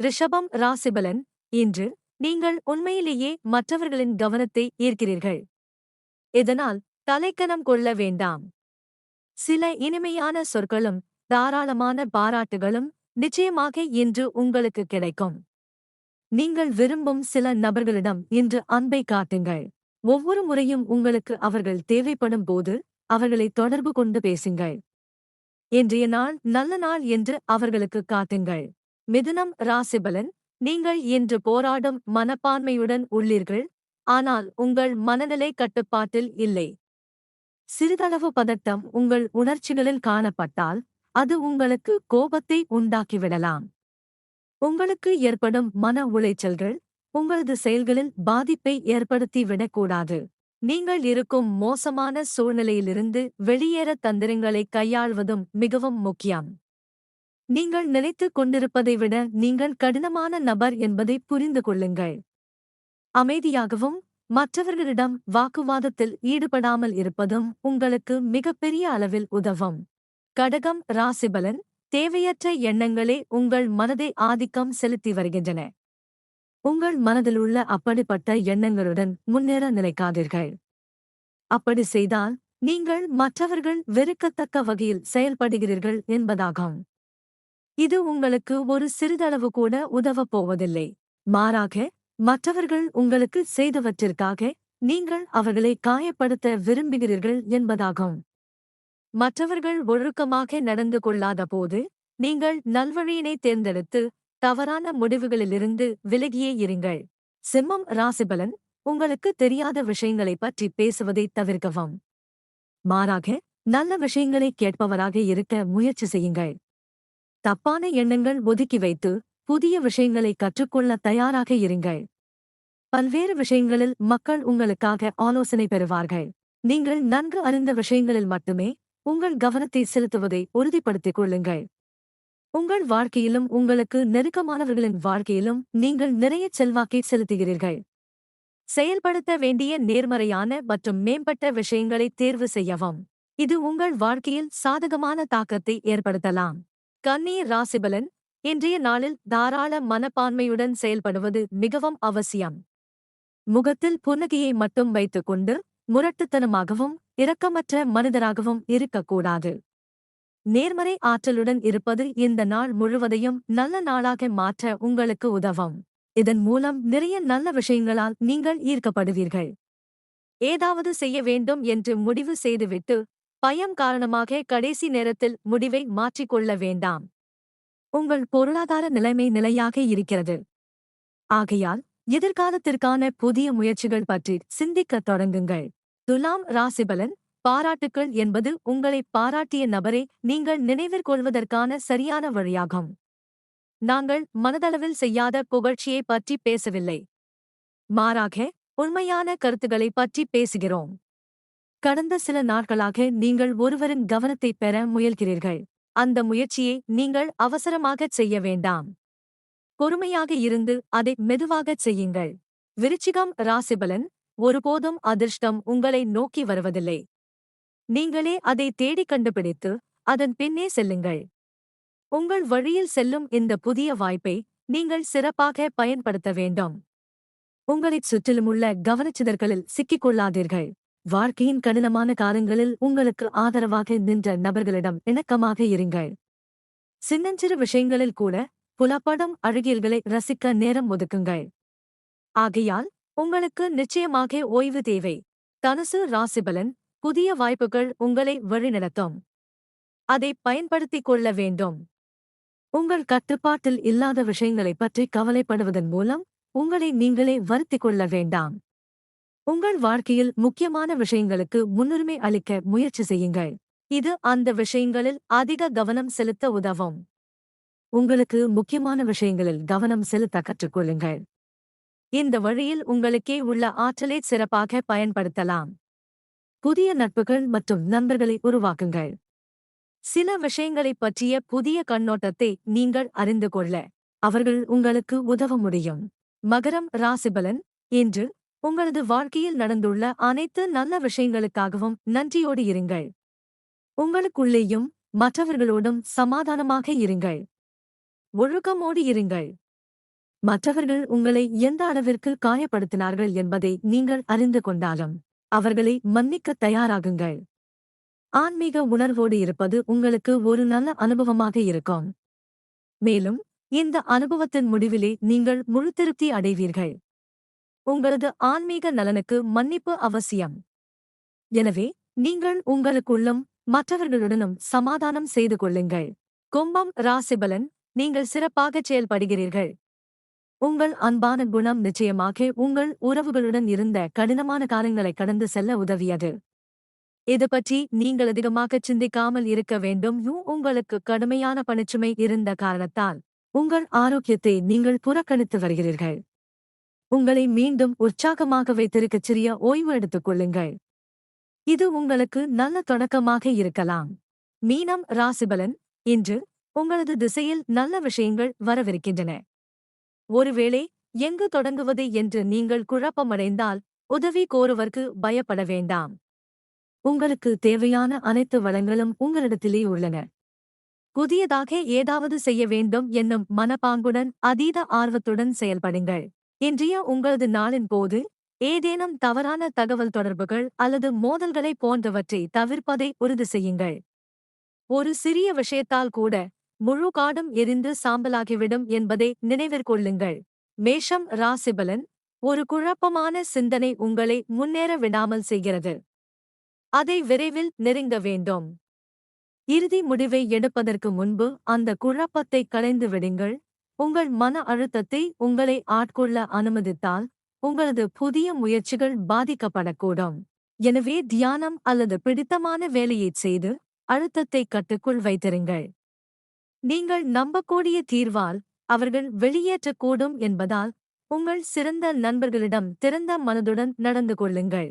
ரிஷபம் ராசிபலன் இன்று நீங்கள் உண்மையிலேயே மற்றவர்களின் கவனத்தை ஈர்க்கிறீர்கள். இதனால் தலைக்கணம் கொள்ள வேண்டாம். சில இனிமையான சொற்களும் தாராளமான பாராட்டுகளும் நிச்சயமாக இன்று உங்களுக்கு கிடைக்கும். நீங்கள் விரும்பும் சில நபர்களிடம் இன்று அன்பை காட்டுங்கள். ஒவ்வொரு முறையும் உங்களுக்கு அவர்கள் தேவைப்படும் போது அவர்களை தொடர்பு கொண்டு பேசுங்கள். இன்றைய நாள் நல்ல நாள் என்று அவர்களுக்கு காட்டுங்கள். மிதுனம் ராசிபலன் நீங்கள் இன்று போராடும் மனப்பான்மையுடன் உள்ளீர்கள் ஆனால் உங்கள் மனநிலை கட்டுப்பாட்டில் இல்லை. சிறிதளவு பதட்டம் உங்கள் உணர்ச்சிகளில் காணப்பட்டால் அது உங்களுக்கு கோபத்தை உண்டாக்கிவிடலாம். உங்களுக்கு ஏற்படும் மன உளைச்சல்கள் உங்களது செயல்களில் பாதிப்பை ஏற்படுத்தி விடக்கூடாது நீங்கள் இருக்கும் மோசமான சூழ்நிலையிலிருந்து வெளியேற தந்திரங்களை கையாள்வதும் மிகவும் முக்கியம். நீங்கள் நினைத்துக் கொண்டிருப்பதை விட நீங்கள் கடினமான நபர் என்பதை புரிந்து கொள்ளுங்கள். அமைதியாகவும் மற்றவர்களிடம் வாக்குவாதத்தில் ஈடுபடாமல் இருப்பதும் உங்களுக்கு மிகப்பெரிய அளவில் உதவும். கடகம் ராசிபலன் தேவையற்ற எண்ணங்களே உங்கள் மனதை ஆதிக்கம் செலுத்தி வருகின்றன. உங்கள் மனதிலுள்ள அப்படிப்பட்ட எண்ணங்களுடன் முன்னேற நினைக்காதீர்கள். அப்படி செய்தால் நீங்கள் மற்றவர்கள் வெறுக்கத்தக்க வகையில் செயல்படுகிறீர்கள் என்பதாகும். இது உங்களுக்கு ஒரு சிறிதளவு கூட உதவப் போவதில்லை. மாறாக மற்றவர்கள் உங்களுக்கு செய்தவற்றிற்காக நீங்கள் அவர்களை காயப்படுத்த விரும்புகிறீர்கள் என்பதாகும். மற்றவர்கள் ஒழுக்கமாக நடந்து கொள்ளாத போது நீங்கள் நல்வழியினை தேர்ந்தெடுத்து தவறான முடிவுகளிலிருந்து விலகியே இருங்கள். சிம்மம் ராசிபலன் உங்களுக்கு தெரியாத விஷயங்களைப் பற்றி பேசுவதை தவிர்க்கவும். மாறாக நல்ல விஷயங்களை கேட்பவராக இருக்க முயற்சி செய்யுங்கள். தப்பான எண்ணங்கள் ஒதுக்கி வைத்து புதிய விஷயங்களை கற்றுக்கொள்ள தயாராக இருங்கள். பல்வேறு விஷயங்களில் மக்கள் உங்களுக்காக ஆலோசனை பெறுவார்கள். நீங்கள் நன்கு அறிந்த விஷயங்களில் மட்டுமே உங்கள் கவனத்தை செலுத்துவதை உறுதிப்படுத்திக் கொள்ளுங்கள். உங்கள் வாழ்க்கையிலும் உங்களுக்கு நெருக்கமானவர்களின் வாழ்க்கையிலும் நீங்கள் நிறைய செல்வாக்கை செலுத்துகிறீர்கள். செயல்படுத்த வேண்டிய நேர்மறையான மற்றும் மேம்பட்ட விஷயங்களை தேர்வு செய்யவும். இது உங்கள் வாழ்க்கையில் சாதகமான தாக்கத்தை ஏற்படுத்தலாம். கன்னி ராசிபலன் இன்றைய நாளில் தாராள மனப்பான்மையுடன் செயல்படுவது மிகவும் அவசியம். முகத்தில் புன்னகையை மட்டும் வைத்துக்கொண்டு முரட்டுத்தனமாகவும் இரக்கமற்ற மனிதராகவும் இருக்கக்கூடாது. நேர்மறை ஆற்றலுடன் இருப்பது இந்த நாள் முழுவதையும் நல்ல நாளாக மாற்ற உங்களுக்கு உதவும். இதன் மூலம் நிறைய நல்ல விஷயங்களால் நீங்கள் ஈர்க்கப்படுவீர்கள். ஏதாவது செய்ய வேண்டும் என்று முடிவு செய்துவிட்டு பயம் காரணமாக கடைசி நேரத்தில் முடிவை மாற்றிக்கொள்ள வேண்டாம். உங்கள் பொருளாதார நிலைமை நிலையாக இருக்கிறது. ஆகையால் எதிர்காலத்திற்கான புதிய முயற்சிகள் பற்றி சிந்திக்கத் தொடங்குங்கள். துலாம் ராசிபலன் பாராட்டுக்கள் என்பது உங்களை பாராட்டிய நபரை நீங்கள் நினைவிற்கொள்வதற்கான சரியான வழியாகும். நாங்கள் மனதளவில் செய்யாத புகழ்ச்சியை பற்றி பேசவில்லை. மாறாக உண்மையான கருத்துக்களை பற்றி பேசுகிறோம். கடந்த சில நாட்களாக நீங்கள் ஒருவரின் கவனத்தை பெற முயல்கிறீர்கள். அந்த முயற்சியை நீங்கள் அவசரமாகச் செய்ய வேண்டாம். பொறுமையாக இருந்து அதை மெதுவாகச் செய்யுங்கள். விருச்சிகம் ராசிபலன் ஒருபோதும் அதிர்ஷ்டம் உங்களை நோக்கி வருவதில்லை. நீங்களே அதை தேடி கண்டுபிடித்து அதன் பின்னே செல்லுங்கள். உங்கள் வழியில் செல்லும் இந்த புதிய வாய்ப்பை நீங்கள் சிறப்பாக பயன்படுத்த வேண்டும். உங்களைச் சுற்றிலுமுள்ள கவனச்சிதற்களில் சிக்கிக் கொள்ளாதீர்கள். வாழ்க்கையின் கடினமான காலங்களில் உங்களுக்கு ஆதரவாக நின்ற நபர்களிடம் இணக்கமாக இருங்கள். சின்னஞ்சிறு விஷயங்களில் கூட புலப்படும் அழகியல்களை ரசிக்க நேரம் ஒதுக்குங்கள். ஆகையால் உங்களுக்கு நிச்சயமாக ஓய்வு தேவை. தனுசு ராசிபலன் புதிய வாய்ப்புகள் உங்களை வழிநடத்தும். அதை பயன்படுத்திக் கொள்ள வேண்டும். உங்கள் கட்டுப்பாட்டில் இல்லாத விஷயங்களைப் பற்றி கவலைப்படுவதன் மூலம் உங்களை நீங்களே வருத்திக் கொள்ள வேண்டாம். உங்கள் வாழ்க்கையில் முக்கியமான விஷயங்களுக்கு முன்னுரிமை அளிக்க முயற்சி செய்யுங்கள். இது அந்த விஷயங்களில் அதிக கவனம் செலுத்த உதவும். உங்களுக்கு முக்கியமான விஷயங்களில் கவனம் செலுத்த கற்றுக்கொள்ளுங்கள். இந்த வழியில் உங்களுக்கே உள்ள ஆற்றலை சிறப்பாக பயன்படுத்தலாம். புதிய நட்புகள் மற்றும் நண்பர்களை உருவாக்குங்கள். சில விஷயங்களைப் பற்றிய புதிய கண்ணோட்டத்தை நீங்கள் அறிந்து கொள்ள அவர்கள் உங்களுக்கு உதவ முடியும். மகரம் ராசிபலன் இன்று உங்களது வாழ்க்கையில் நடந்துள்ள அனைத்து நல்ல விஷயங்களுக்காகவும் நன்றியோடு இருங்கள். உங்களுக்குள்ளேயும் மற்றவர்களோடும் சமாதானமாக இருங்கள். ஒழுக்கமோடு இருங்கள். மற்றவர்கள் உங்களை எந்த அளவிற்கு காயப்படுத்தினார்கள் என்பதை நீங்கள் அறிந்து கொண்டாலும் அவர்களை மன்னிக்க தயாராகுங்கள். ஆன்மீக உணர்வோடு இருப்பது உங்களுக்கு ஒரு நல்ல அனுபவமாக இருக்கும். மேலும் இந்த அனுபவத்தின் முடிவிலே நீங்கள் முழு திருப்தி அடைவீர்கள். உங்களது ஆன்மீக நலனுக்கு மன்னிப்பு அவசியம். எனவே நீங்கள் உங்களுக்குள்ளும் மற்றவர்களுடனும் சமாதானம் செய்து கொள்ளுங்கள். கும்பம் ராசிபலன் நீங்கள் சிறப்பாகச் செயல்படுகிறீர்கள். உங்கள் அன்பான குணம் நிச்சயமாக உங்கள் உறவுகளுடன் இருந்த கடினமான காலங்களை கடந்து செல்ல உதவியது. இது பற்றி நீங்கள் அதிகமாக சிந்திக்காமல் இருக்க வேண்டும். யூ உங்களுக்கு கடுமையான பணிச்சுமை இருந்த காரணத்தால் உங்கள் ஆரோக்கியத்தை நீங்கள் புறக்கணித்து வருகிறீர்கள். உங்களை மீண்டும் உற்சாகமாக வைத்திருக்க சிறிய ஓய்வு எடுத்துக் கொள்ளுங்கள். இது உங்களுக்கு நல்ல தொடக்கமாக இருக்கலாம். மீனம் ராசிபலன் இன்று உங்களது திசையில் நல்ல விஷயங்கள் வரவிருக்கின்றன. ஒருவேளை எங்கு தொடங்குவது என்று நீங்கள் குழப்பமடைந்தால் உதவி கோருவர்க்கு பயப்பட வேண்டாம். உங்களுக்கு தேவையான அனைத்து வளங்களும் உங்களிடத்திலே உள்ளன. புதியதாக ஏதாவது செய்ய வேண்டும் என்னும் மனப்பாங்குடன் அதீத ஆர்வத்துடன் செயல்படுங்கள். இன்றைய உங்களது நாளின் போது ஏதேனும் தவறான தகவல் தொடர்புகள் அல்லது மோதல்களை போன்றவற்றை தவிர்ப்பதை உறுதி செய்யுங்கள். ஒரு சிறிய விஷயத்தால் கூட முழு காடும் எரிந்து சாம்பலாகிவிடும் என்பதை நினைவிற்கொள்ளுங்கள் மேஷம் ராசிபலன் ஒரு குழப்பமான சிந்தனை உங்களை முன்னேற விடாமல் செய்கிறது. அதை விரைவில் நெருங்க வேண்டும். இறுதி முடிவை எடுப்பதற்கு முன்பு அந்த குழப்பத்தை களைந்து விடுங்கள். உங்கள் மன அழுத்தத்தை உங்களை ஆட்கொள்ள அனுமதித்தால் உங்களது புதிய முயற்சிகள் பாதிக்கப்படக்கூடும். எனவே தியானம் அல்லது பிடித்தமான வேலையைச் செய்து அழுத்தத்தை கட்டுக்குள் வைத்திருங்கள். நீங்கள் நம்பக்கூடிய தீர்வால் அவர்கள் வெளியேற்றக்கூடும் என்பதால் உங்கள் சிறந்த நண்பர்களிடம் திறந்த மனதுடன் நடந்து கொள்ளுங்கள்.